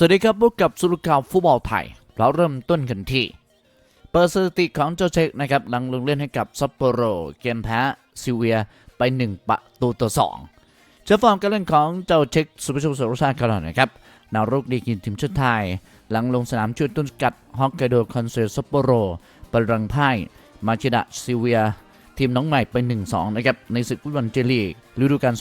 สวัสดีครับพบกับสุรุข่าวฟุตบอลไทย เราเริ่มต้นกันที่ เปิดสถิติของเจ้าเช็คนะครับหลังลงเล่นให้กับซัปโปโรเกมแพ้ซิเวียไป 1 ประตูต่อ2เชื่อฟอร์มการเล่นของเจ้าเช็คสุภาชัยสรชาติกันหน่อยนะครับนาวรุกดีกินทีมชาติไทย หลังลงสนามช่วยต้นกัดฮอกไกโดคอนเซซัปโปโรปรังพ่ายมาชิดะซิเวีย ทีมน้องใหม่ไป 1-2 นะครับในศึกฟุตบอลเจลีกฤดูกาล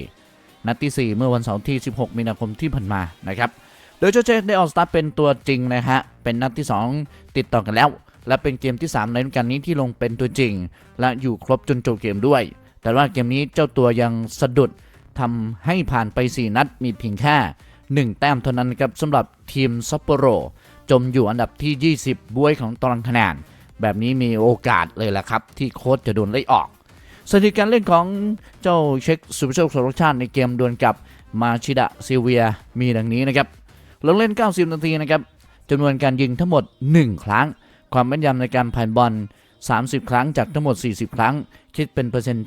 2024นัดที่ 4 เมื่อวันเสาร์ที่ 16 มีนาคมที่ผ่านมานะครับ โดยเจ้าเจได้ออกสตาร์ทเป็นตัวจริงนะฮะ เป็นนัดที่ 2 ติดต่อกันแล้ว และเป็นเกมที่ 3 ในฤดูกาลนี้ที่ลงเป็นตัวจริง และอยู่ครบจนจบเกมด้วย แต่ว่าเกมนี้เจ้าตัวยังสะดุดทำให้ผ่านไป 4 นัดมีเพียงแค่ 1 แต้มเท่านั้นครับสำหรับทีมซัปโปโร จมอยู่อันดับที่ 20บวยของตารางคะแนนแบบนี้มีโอกาสเลยละครับ ที่โค้ชจะโดนไล่ออกสถิติการเล่นของเจ้าเช็คสุภาโชคสรชาติในเกมดวลกับมาชิดะซิเวียมีดังนี้นะครับ ลงเล่น 90 นาทีนะครับจำนวนการยิงทั้งหมด 1 ครั้ง ความแม่นยำในการผ่านบอล 30 ครั้งจากทั้งหมด 40 ครั้ง คิดเป็นเปอร์เซ็นต์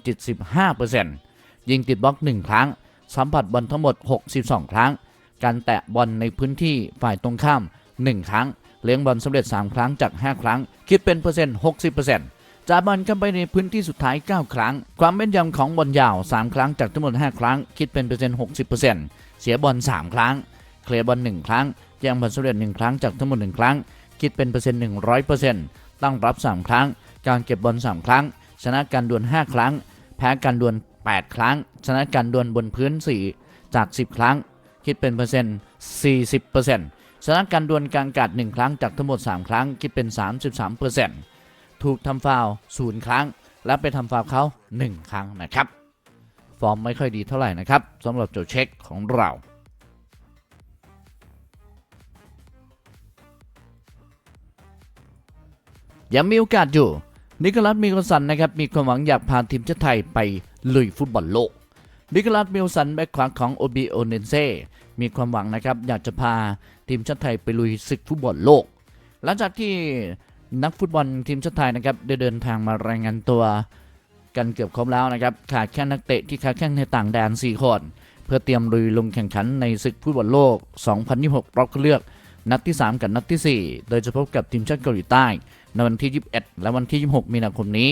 75%ยิงติดบล็อก 1 ครั้ง สัมผัสบอลทั้งหมด 62 ครั้ง การแตะบอลในพื้นที่ฝ่ายตรงข้าม 1 ครั้ง เลี้ยงบอลสำเร็จ 3 ครั้งจาก 5 ครั้ง คิดเป็นเปอร์เซ็นต์60%จ่ายบอลเข้าไปในพื้นที่สุดท้าย 9 ครั้ง ความแม่นยำของบอลยาว 3 ครั้งจากทั้งหมด 5 ครั้ง คิดเป็นเปอร์เซ็นต์ 60%เสียบอล 3 ครั้ง เคลียร์บอล1ครั้งแย่งบอลสำเร็จ1ครั้งจากทั้งหมด1ครั้ง คิดเป็นเปอร์เซ็นต์100%ตั้งรับ 3 ครั้ง การเก็บบอล3ครั้ง ชนะการดวล 5 ครั้ง แพ้การดวล 8 ครั้ง ชนะการดวลบนพื้น 4 จาก 10 ครั้ง คิดเป็นเปอร์เซ็นต์40%ชนะการดวลกลางกาศ1ครั้งจากทั้งหมด 3 ครั้ง คิดเป็น 33%ถูกทำฟาว0ครั้ง และไปทำฟาวเขา 1 ครั้งนะครับ ฟอร์มไม่ค่อยดีเท่าไหร่นะครับสำหรับโจเช็คของเรา ยังมีโอกาสอยู่ นิโคลัสมิลสันนะครับมีความหวังอยากพาทีมชาติไทยไปลุยฟุตบอลโลก นิโคลัสมิลสันแบ็คขวาของโอบีโอเนเซมีความหวังนะครับอยากจะพาทีมชาติไทยไปลุยศึกฟุตบอลโลก หลังจากที่นักฟุตบอลทีมชาติไทยนะครับได้เดินทางมารายงานตัวกันเกือบครบแล้วนะครับขาดแค่นักเตะที่ค้าแข้งในต่างแดน 4 คน เพื่อเตรียมลุยลงแข่งขันในศึกฟุตบอลโลก 2026 รอบคัดเลือก นัดที่ 3 กับนัดที่ 4 โดยจะพบกับทีมชาติเกาหลีใต้ ในวันที่ 21 และวันที่ 26 มีนาคมนี้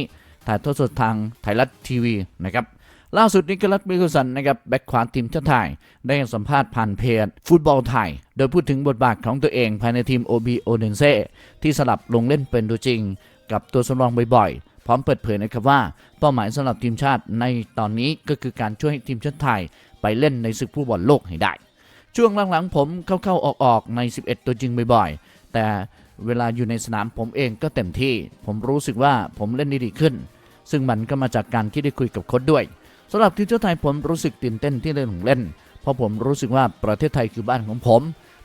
ถ่ายทอดสดทางไทยรัฐทีวีนะครับล่าสุดนิโคลัสมิลสันนะครับแบ็คขวาทีมชาติไทย ได้ให้สัมภาษณ์ผ่านเพจฟุตบอลไทย โดยพูดถึงบทบาทของตัวเองภายในทีม OB o d e n s e ที่สลับลงเล่นเป็นตัวจริง กับตัวสำรองบ่อยๆ พร้อมเปิดเผยนะครับว่า เป้าหมายสำหรับทีมชาติในตอนนี้ก็คือการช่วยให้ทีมชาติไทย ไปเล่นในศึกฟุตบอลโลกให้ได้ ช่วงหลังๆผมเข้าๆออกๆใน 11 ตัวจริงบ่อยๆ แต่ เวลาอยู่ในสนามผมเองก็เต็มที่ ผมรู้สึกว่าผมเล่นด้ดีขึ้น ซึ่งมันก็มาจากการที่ได้คุยกับโค้ชด้วยสำหรับทีมชาติไทยผมรู้สึกตื่นเต้นที่เล่นของเล่น เพราะผมรู้สึกว่าประเทศไทยคือบ้านของผม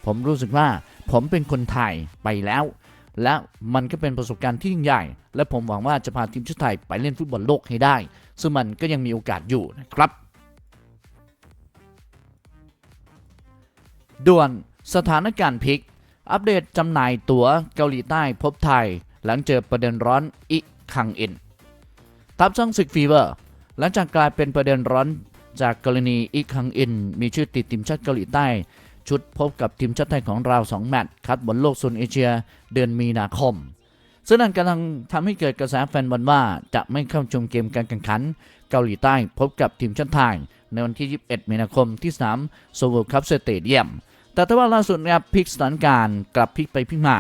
ผมรู้สึกว่าผมเป็นคนไทยไปแล้ว และมันก็เป็นประสบการณ์ที่ยิ่งใหญ่ และผมหวังว่าจะพาทีมชาติไทยไปเล่นฟุตบอลโลกให้ได้ ซึ่งมันก็ยังมีโอกาสอยู่นะครับ ด่วนสถานการณ์พลิก อัปเดตจำหน่ายตั๋วเกาหลีใต้พบไทย หลังเจอประเด็นร้อนอิคังอินทับช่องศึกฟีเวอร์ หลังจากกลายเป็นประเด็นร้อนจากกรณีอิคังอิน มีชื่อติดทีมชาติเกาหลีใต้ ชุดพบกับทีมชาติไทยของเรา 2 แมตช์คัดบอลโลกโซนเอเชียเดือนมีนาคม ซึ่งนั่นกำลังทำให้เกิดกระแสแฟนบอลว่าจะไม่เข้าชมเกมการแข่งขัน เกาหลีใต้พบกับทีมชาติไทยในวันที่ 21 มีนาคมที่สนามโซเวลคัพสเตเดียม แต่ถ้าว่าล่าสุดนะครับพลิกสถานการณ์กลับพลิกไปพลิกมา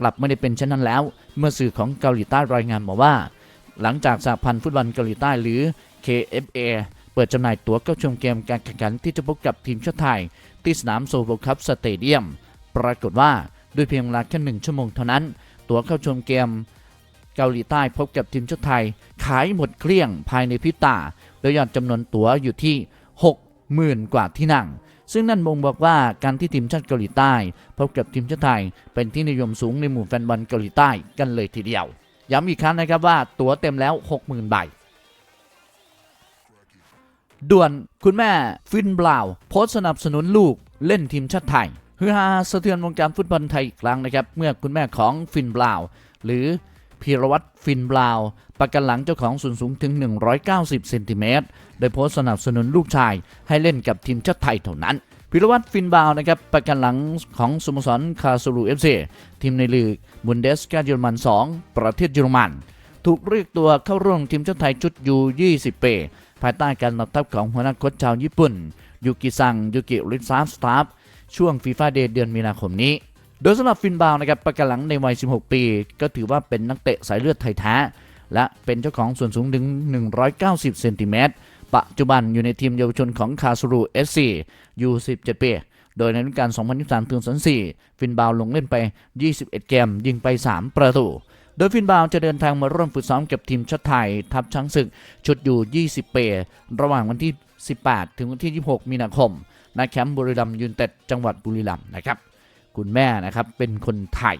กลับไม่ได้เป็นเช่นนั้นแล้ว เมื่อสื่อของเกาหลีใต้รายงานมาว่า หลังจากสหพันธ์ฟุตบอลเกาหลีใต้หรือ KFA เปิดจำหน่ายตั๋วเข้าชมเกมการแข่งขันที่จะพบกับทีมชาติไทย ที่สนามโซโวคัพสเตเดียม ปรากฏว่าด้วยเพียงเวลาแค่หนึ่งชั่วโมงเท่านั้น ตั๋วเข้าชมเกม เกาหลีใต้พบกับทีมชาติไทย ขายหมดเกลี้ยงภายในพริบตา โดยยอดจำนวนตั๋วอยู่ที่ 60,000 กว่าที่นั่ง ซึ่งนั่นบ่งบอกว่าการที่ทีมชาติเกาหลีใต้พบกับทีมชาติไทย เป็นที่นิยมสูงในหมู่แฟนบอลเกาหลีใต้กันเลยทีเดียว ย้ำอีกครั้งนะครับว่าตั๋วเต็มแล้ว 60,000ใบด่วนคุณแม่ฟินบลาวโพสต์สนับสนุนลูกเล่นทีมชาติไทยฮือฮาสะเทือนวงการฟุตบอลไทยอีกครั้งนะครับ เมื่อคุณแม่ของฟินบลาว หรือ พีรวัตรฟินบลาวประกันหลังเจ้าของส่วนสูงถึง 190 เซนติเมตร โดยโพสต์สนับสนุนลูกชายให้เล่นกับทีมชาติไทยเท่านั้นพิรวัตรฟินบาวนะครับประกันหลังของสโมสรคาซูรูเอฟซีทีมในลีกบุนเดสกาเยอรมัน 2 ประเทศเยอรมัน ถูกเรียกตัวเข้าร่วมทีมชาติไทยชุดยู20ปีภายใต้การนำทัพของหัวหน้าโค้ชชาวญี่ปุ่น ยูกิซัง ยูกิริซาร์สตาฟช่วงฟีฟ่าเดย์เดือนมีนาคมนี้ โดยสำหรับฟินบาวนะครับประกันหลังในวัย 16 ปี ก็ถือว่าเป็นนักเตะสายเลือดไทยแท้ และเป็นเจ้าของส่วนสูงถึง 190 เซนติเมตร ปัจจุบันอยู่ในทีมเยาวชนของคาซูรูเอสซียู17 ปี โดยในฤดูกาล 2023ถึง2024ฟินบาวลงเล่นไป 21 เกม ยิงไป 3 ประตู โดยฟินบาวจะเดินทางมาร่วมฝึกซ้อมกับทีมชาติไทย ทัพช้างศึก ชุดอยู่ 20 ปี ระหว่างวันที่ 18 ถึงวันที่ 26 มีนาคมณแคมป์บุรีรัมย์ยูนเต็ดจังหวัดบุรีรัมย์นะครับ คุณแม่นะครับเป็นคนไทย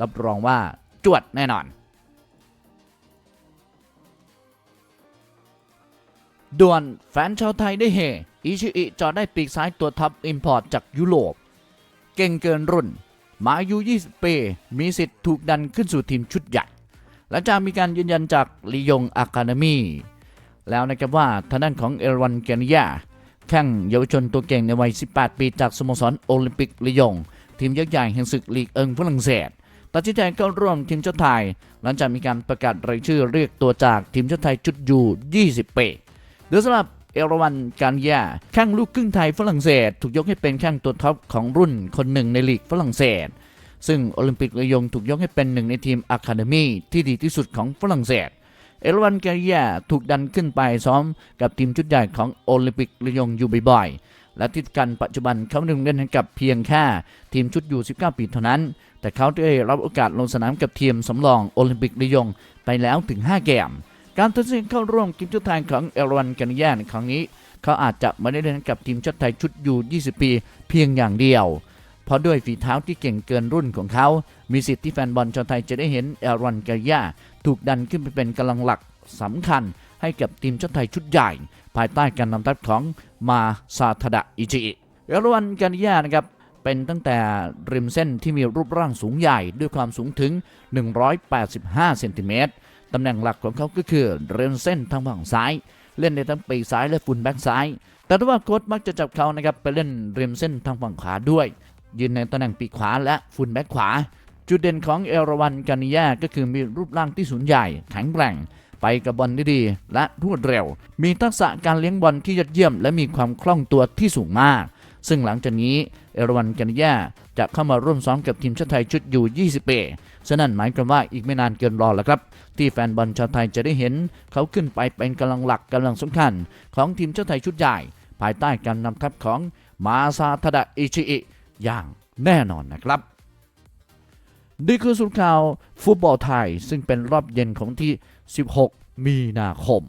รับรองว่าจวดแน่นอน ด่วนแฟนชาวไทยได้เฮอิชิอิจอดได้ปีกซ้ายตัวท็อปอิมพอร์ตจากยุโรป เก่งเกินรุ่น มาอายุ 20 ปี มีสิทธิ์ถูกดันขึ้นสู่ทีมชุดใหญ่ และจะมีการยืนยันจากลียงอะคาเดมีแล้วนะครับว่าทางด้านของเอรวันเกนยาแข่งเยาวชนตัวเก่งในวัย 18 ปีจากสโมสรโอลิมปิกลียง ทีมยักษ์ใหญ่แห่งศึกลีกเอิงฝรั่งเศสตัดสินใจเข้าร่วมทีมชาติไทย หลังจากมีการประกาศรายชื่อเรียกตัวจากทีมชาติไทยชุดยู20 ปีโดยสำหรับเอราวันการยาแข้งลูกครึ่งไทยฝรั่งเศส ถูกยกให้เป็นแข้งตัวท็อปของรุ่นคนหนึ่งในลีกฝรั่งเศส ซึ่งโอลิมปิกเลยงถูกยกให้เป็นหนึ่งในทีมอะคาเดมีที่ดีที่สุดของฝรั่งเศส เอราวันการยาถูกดันขึ้นไปซ้อมกับทีมชุดใหญ่ของโอลิมปิกเลยงอยู่บ่อยๆ และที่กันปัจจุบันเขาหนึ่งเล่นให้กับเพียงแค่ทีมชุดอยู่ 19 ปีเท่านั้น แต่เขาได้รับโอกาสลงสนามกับทีมสำรองโอลิมปิกเลยงไปแล้วถึง 5 เกม การตัดสินเข้าร่วมทีมชาติไทยของเอราวันกันยาในครั้งนี้ เขาอาจจะไม่ได้เล่นกับทีมชาติไทยชุดยู20 ปี เพียงอย่างเดียว เพราะด้วยฝีเท้าที่เก่งเกินรุ่นของเขา มีสิทธิ์ที่แฟนบอลชาวไทยจะได้เห็นเอราวันกันยาถูกดันขึ้นไปเป็นกำลังหลักสำคัญให้กับทีมชาติไทยชุดใหญ่ ภายใต้การนำทัพของ มาซาทดะอิจิเอรวันกันยานะครับเป็นตั้งแต่ริมเส้นที่มีรูปร่างสูงใหญ่ด้วยความสูงถึง 185 เซนติเมตร ตำแหน่งหลักของเขาก็คือเริมเส้นทางฝั่งซ้าย เล่นในทั้งปีกซ้ายและฟุลแบ็กซ้าย แต่ว่าโค้ชมักจะจับเขานะครับไปเล่นริมเส้นทางฝั่งขวาด้วย ยืนในตำแหน่งปีกขวาและฟุลแบ็กขวา จุดเด่นของเอราวันกานิยาก็คือมีรูปร่างที่สูงใหญ่ แข็งแกร่ง ไปกับบอลได้ดี และรวดเร็ว มีทักษะการเลี้ยงบอลที่ยอดเยี่ยม และมีความคล่องตัวที่สูงมาก ซึ่งหลังจากนี้เอราวันกานิยาจะเข้ามาร่วมซ้อมกับทีมชาติไทยชุดยู20ปีฉะนั้นหมายความว่าอีกไม่นานเกินรอแล้วครับ ที่แฟนบอลชาวไทยจะได้เห็น เขาขึ้นไปเป็นกำลังหลักกำลังสำคัญ ของทีมชาติไทยชุดใหญ่ ภายใต้การนำทัพของมาซาทดะอิชิอิอย่างแน่นอนนะครับ นี่คือสุดข่าวฟุตบอลไทย ซึ่งเป็นรอบเย็นของที่ 16 มีนาคม